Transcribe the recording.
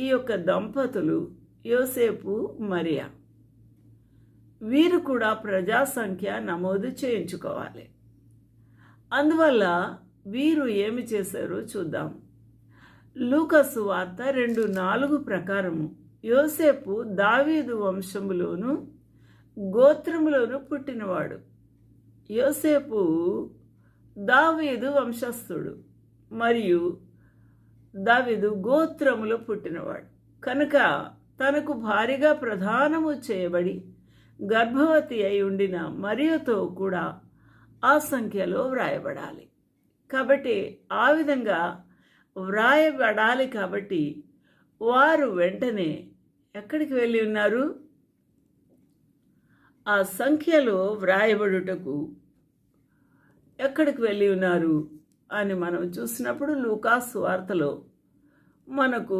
ఈ యొక్క దంపతులు యోసేపు మరియా. వీరు కూడా ప్రజా సంఖ్య నమోదు చేయించుకోవాలి. అందువల్ల వీరు ఏమి చేశారో చూద్దాం. లూకసు వార్త రెండు నాలుగు ప్రకారము. యోసేపు దావీదు వంశములోను గోత్రములోను పుట్టినవాడు. యోసేపు దావీదు వంశస్థుడు. మరియు దావిదు గోత్రములో పుట్టినవాడు. కనుక తనకు భారీగా ప్రధానము చేయబడి గర్భవతి అయి ఉండిన మరియుతో కూడా ఆ సంఖ్యలో వ్రాయబడాలి. కాబట్టి ఆ విధంగా వ్రాయబడాలి కాబట్టి వారు వెంటనే ఎక్కడికి వెళ్ళి ఉన్నారు? ఆ సంఖ్యలో వ్రాయబడుటకు ఎక్కడికి వెళ్ళి ఉన్నారు? అని మనం చూసినప్పుడు లూకాస్ వార్తలో మనకు